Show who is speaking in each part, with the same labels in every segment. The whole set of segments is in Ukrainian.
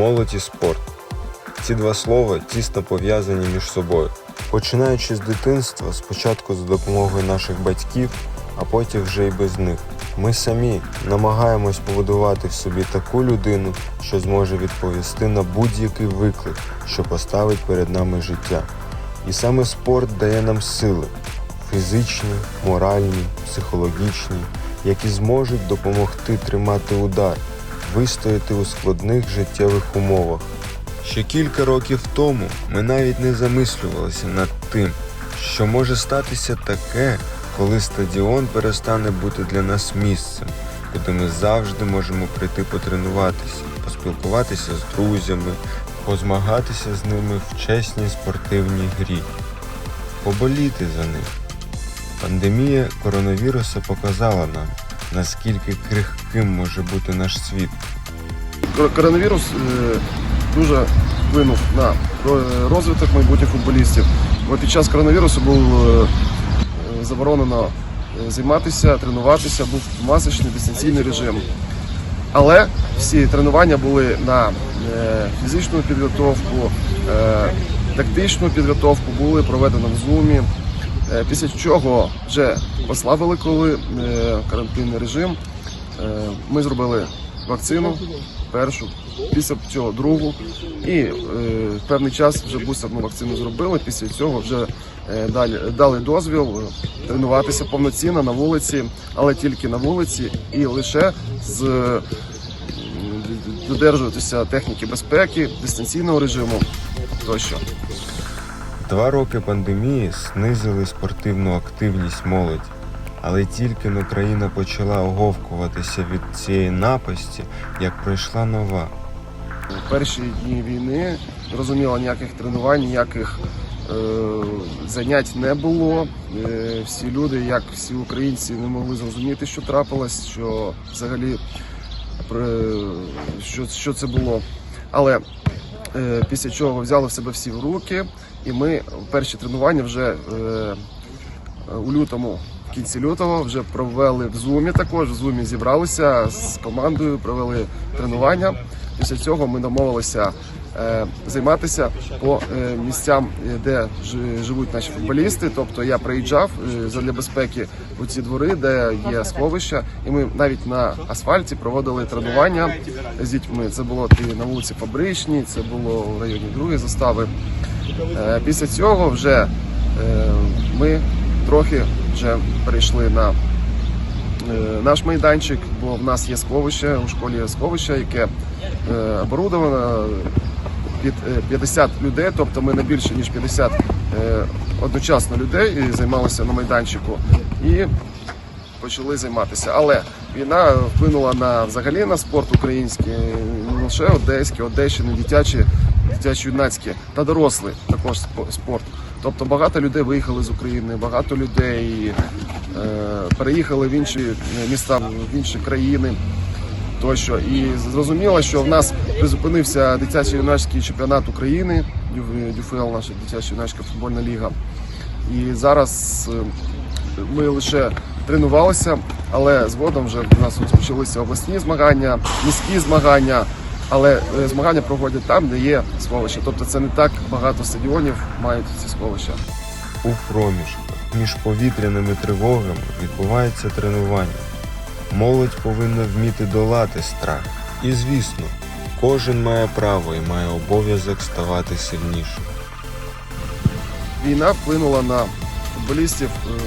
Speaker 1: молодь і спорт. Ці два слова тісно пов'язані між собою. Починаючи з дитинства, спочатку за допомогою наших батьків, а потім вже й без них. Ми самі намагаємось побудувати в собі таку людину, що зможе відповісти на будь-який виклик, що поставить перед нами життя. І саме спорт дає нам сили фізичні, моральні, психологічні, які зможуть допомогти тримати удар, вистояти у складних життєвих умовах. Ще кілька років тому ми навіть не замислювалися над тим, що може статися таке, коли стадіон перестане бути для нас місцем, куди ми завжди можемо прийти потренуватися, поспілкуватися з друзями, позмагатися з ними в чесній спортивній грі, поболіти за них. Пандемія коронавіруса показала нам, наскільки крихким може бути наш світ.
Speaker 2: Коронавірус е, дуже вплинув на розвиток майбутніх футболістів. Бо під час коронавірусу було е, заборонено е, займатися, тренуватися, був масочний дистанційний режим. Але всі тренування були на фізичну підготовку, тактичну підготовку були проведено в зумі. Е, Після чого вже послабили коли е, карантинний режим. Е, Ми зробили вакцину першу, після цього другу. І е, певний час вже бустерну вакцину зробили. Після цього вже далі дали дозвіл тренуватися повноцінно на вулиці, але тільки на вулиці і лише з додержуватися техніки безпеки, дистанційного режиму тощо.
Speaker 1: Два роки пандемії знизили спортивну активність молоді, але тільки но країна почала оговкуватися від цієї напасті, як прийшла нова.
Speaker 2: У перші дні війни зрозуміло, ніяких тренувань, ніяких е, занять не було. Е, всі люди, як всі українці, не могли зрозуміти, що трапилось, що взагалі при- що, що це було. Але е, після чого взяли в себе всі в руки, і ми перші тренування вже е, у лютому. В кінці лютого вже провели в зумі. Також в зумі зібралися з командою, провели тренування. Після цього ми домовилися е, займатися по е, місцям, е, де жи- живуть наші футболісти. Тобто я приїжджав задля безпеки у ці двори, де є сховища, і ми навіть на асфальті проводили тренування з дітьми. Це було на вулиці Фабричній, це було в районі другої застави. Після цього вже ми трохи вже перейшли на наш майданчик, бо в нас є сховище, у школі є сховище, яке оборудовано під е, 50 людей, тобто ми не більше ніж 50 е, одночасно людей і займалися на майданчику і почали займатися. Але війна вплинула на взагалі на спорт український, не лише одеський, одещини, дитячі, дитячо-юнацькі та дорослий також спорт. Тобто багато людей виїхали з України, багато людей е, переїхали в інші міста, в інші країни тощо. І зрозуміло, що в нас призупинився дитячий юнацький чемпіонат України, Дю- ДЮФЛ, наша дитяча юнацька футбольна ліга. І зараз е, ми лише тренувалися, але згодом вже в нас розпочалися обласні змагання, міські змагання. Але е, змагання проводять там, де є сховища. Тобто це не так багато стадіонів мають ці сховища.
Speaker 1: У проміжках між повітряними тривогами відбувається тренування. Молодь повинна вміти долати страх. І звісно, кожен має право і має обов'язок ставати сильнішим.
Speaker 2: війна вплинула на футболістів, е,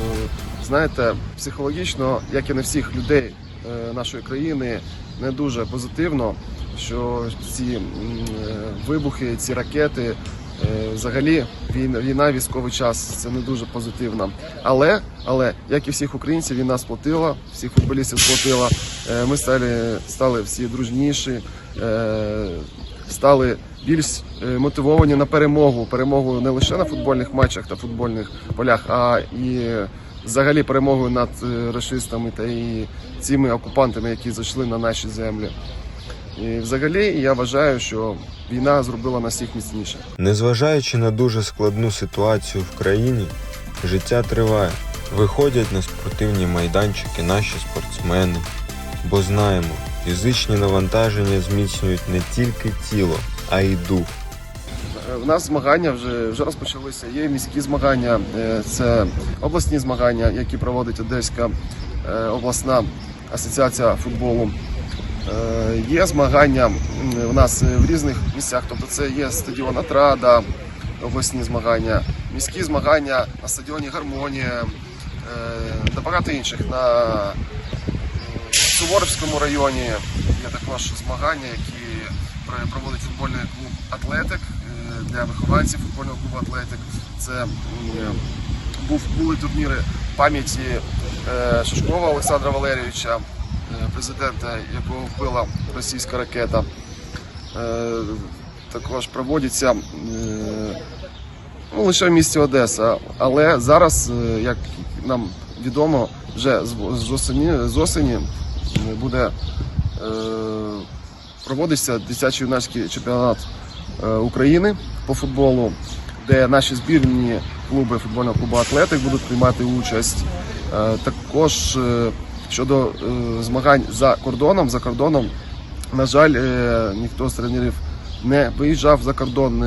Speaker 2: знаєте, психологічно, як і на всіх людей е, нашої країни, не дуже позитивно, що ці е, вибухи, ці ракети. Е, Взагалі війна, війна, військовий час це не дуже позитивно. Але, але як і всіх українців, війна сплотила, всіх футболістів сплотила. Е, Ми стали, стали всі дружніші, е, стали більш мотивовані на перемогу. Перемогу не лише на футбольних матчах та футбольних полях, а і взагалі перемогою над расистами та і цими окупантами, які зайшли на наші землі. І взагалі я вважаю, що війна зробила нас всіх міцніше.
Speaker 1: Незважаючи на дуже складну ситуацію в країні, життя триває. Виходять на спортивні майданчики наші спортсмени, бо знаємо, Фізичні навантаження зміцнюють не тільки тіло, а й дух.
Speaker 2: У нас змагання вже, вже розпочалися. Є міські змагання, е, це обласні змагання, які проводить Одеська е, обласна асоціація футболу. Е, Є змагання у нас в різних місцях, тобто це є стадіон Атрада, обласні змагання, міські змагання на стадіоні Гармонія е, та багато інших. На Суворовському районі є також змагання, які проводить футбольний клуб Атлетик е, для вихованців футбольного клубу Атлетик. Це був, були турніри пам'яті е, Шишкова Олександра Валерійовича, е, президента, якого вбила російська ракета. Е, Також проводяться е, ну, лише в місті Одеса. Але зараз, е, як нам відомо, вже з- осені, з осені буде е, проводиться дитячий юнацький чемпіонат е, України по футболу, де наші збірні клуби футбольного клубу Атлетик будуть приймати участь. Е, Також е, щодо е, змагань за кордоном, за кордоном, на жаль, е, ніхто з тренерів не виїжджав за кордон,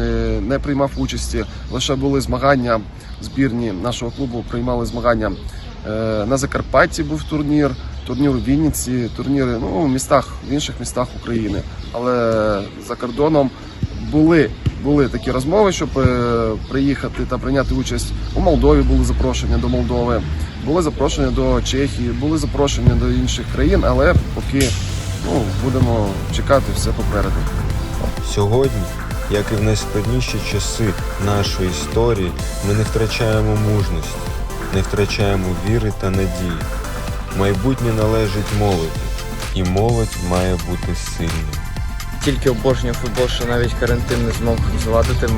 Speaker 2: не, приймав участі. Лише були змагання збірні нашого клубу, приймали змагання Е, На Закарпатті був турнір, турнір у Вінниці, турніри ну, в містах, в інших містах України. Але за кордоном були, були такі розмови, щоб приїхати та прийняти участь у Молдові. Були запрошення до Молдови, були запрошення до Чехії, були запрошення до інших країн, але поки ну, будемо чекати все попереду.
Speaker 1: Сьогодні, як і в найскладніші часи нашої історії, ми не втрачаємо мужності, не втрачаємо віри та надії. Майбутнє належить молоді, і молодь має бути сильною.
Speaker 3: тільки обожнюю футбол, що навіть карантин не змог завадити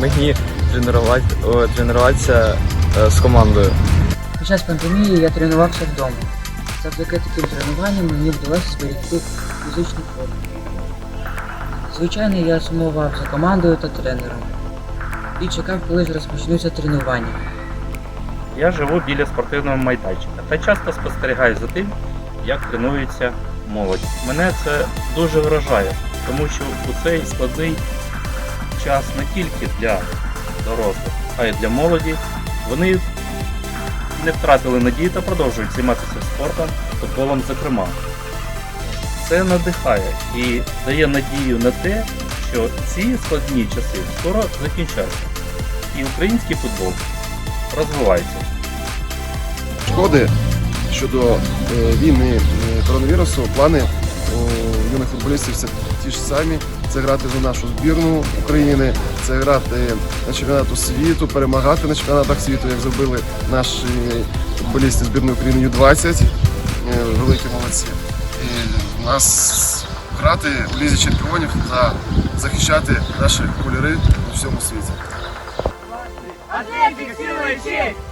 Speaker 3: мені тренуватися е, з командою.
Speaker 4: Під час пандемії я тренувався вдома. Завдяки таким тренуванням мені вдалося зберегти фізичну форму. Звичайно, я сумував за командою та тренером і чекав, коли ж розпочнуться тренування.
Speaker 5: Я живу біля спортивного майданчика та часто спостерігаю за тим, як тренується молодь. Мене це дуже вражає, тому що у цей складний час не тільки для дорослих, а й для молоді. Вони не втратили надії та продовжують займатися спортом, футболом зокрема. Це надихає і дає надію на те, що ці складні часи скоро закінчаться. І український футбол розвивається.
Speaker 2: шкоди щодо е, війни е, коронавірусу, плани у юних футболістів все ті ж самі. Це грати за нашу збірну України, це грати на чемпіонату світу, перемагати на чемпіонатах світу, як зробили наші футболісти збірної України Ю-20. Е, Великі молодці. І нас грати у лізі чемпіонів та захищати наші кольори у всьому світі.
Speaker 6: Атлетик, сила честь!